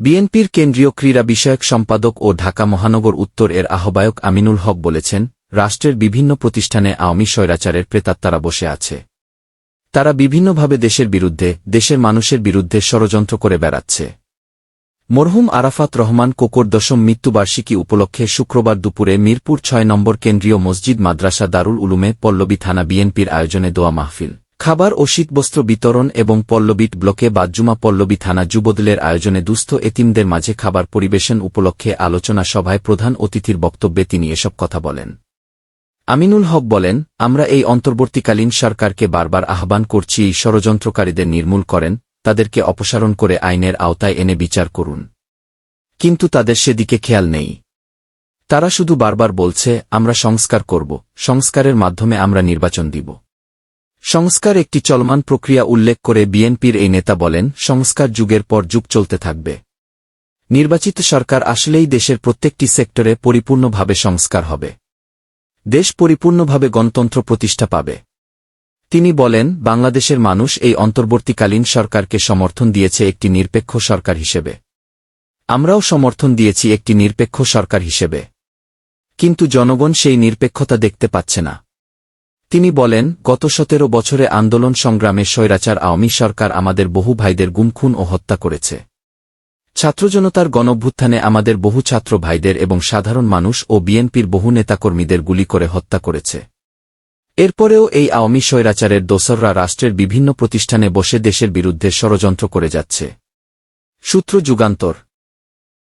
বিএনপির কেন্দ্রীয় ক্রীড়া বিষয়ক সম্পাদক ও ঢাকা মহানগর উত্তর এর আহ্বায়ক আমিনুল হক বলেছেন, রাষ্ট্রের বিভিন্ন প্রতিষ্ঠানে আওয়ামী স্বৈরাচারের প্রেতাত্মারা বসে আছে। তারা বিভিন্নভাবে দেশের বিরুদ্ধে, দেশের মানুষের বিরুদ্ধে ষড়যন্ত্র করে বেড়াচ্ছে। মরহুম আরাফাত রহমান কোকর দশম মৃত্যুবার্ষিকী উপলক্ষে শুক্রবার দুপুরে মিরপুর ছয় নম্বর কেন্দ্রীয় মসজিদ মাদ্রাসা দারুল উলুমে পল্লবী থানা বিএনপির আয়োজনে দোয়া মাহফিল। খাবার ও শীতবস্ত্র বিতরণ এবং পল্লবীট ব্লকে বাজ্জুমা পল্লবী থানা যুবদলের আয়োজনে দুস্থ এতিমদের মাঝে খাবার পরিবেশন উপলক্ষে আলোচনা সভায় প্রধান অতিথির বক্তব্যে তিনি এসব কথা বলেন। আমিনুল হক বলেন, আমরা এই অন্তর্বর্তীকালীন সরকারকে বারবার আহ্বান করছি ষড়যন্ত্রকারীদের নির্মূল করেন, তাদেরকে অপসারণ করে আইনের আওতায় এনে বিচার করুন। কিন্তু তাদের সেদিকে খেয়াল নেই। তারা শুধু বারবার বলছে, আমরা সংস্কার করব, সংস্কারের মাধ্যমে আমরা নির্বাচন দিব। সংস্কার একটি চলমান প্রক্রিয়া উল্লেখ করে বিএনপির এই নেতা বলেন, সংস্কার যুগের পর যুগ চলতে থাকবে। নির্বাচিত সরকার আসলেই দেশের প্রত্যেকটি সেক্টরে পরিপূর্ণভাবে সংস্কার হবে। দেশ পরিপূর্ণভাবে গণতন্ত্র প্রতিষ্ঠা পাবে। তিনি বলেন, বাংলাদেশের মানুষ এই অন্তর্বর্তীকালীন সরকারকে সমর্থন দিয়েছে একটি নিরপেক্ষ সরকার হিসেবে। আমরাও সমর্থন দিয়েছি একটি নিরপেক্ষ সরকার হিসেবে। কিন্তু জনগণ সেই নিরপেক্ষতা দেখতে পাচ্ছে না। তিনি বলেন, গত সতেরো বছরে আন্দোলন সংগ্রামে স্বৈরাচার আওয়ামী সরকার আমাদের বহু ভাইদের গুমখুন ও হত্যা করেছে। ছাত্রজনতার গণভ্যুত্থানে আমাদের বহু ছাত্র ভাইদের এবং সাধারণ মানুষ ও বিএনপির বহু নেতাকর্মীদের গুলি করে হত্যা করেছে। এরপরেও এই আওয়ামী স্বৈরাচারের দোসররা রাষ্ট্রের বিভিন্ন প্রতিষ্ঠানে বসে দেশের বিরুদ্ধে ষড়যন্ত্র করে যাচ্ছে। সূত্র যুগান্তর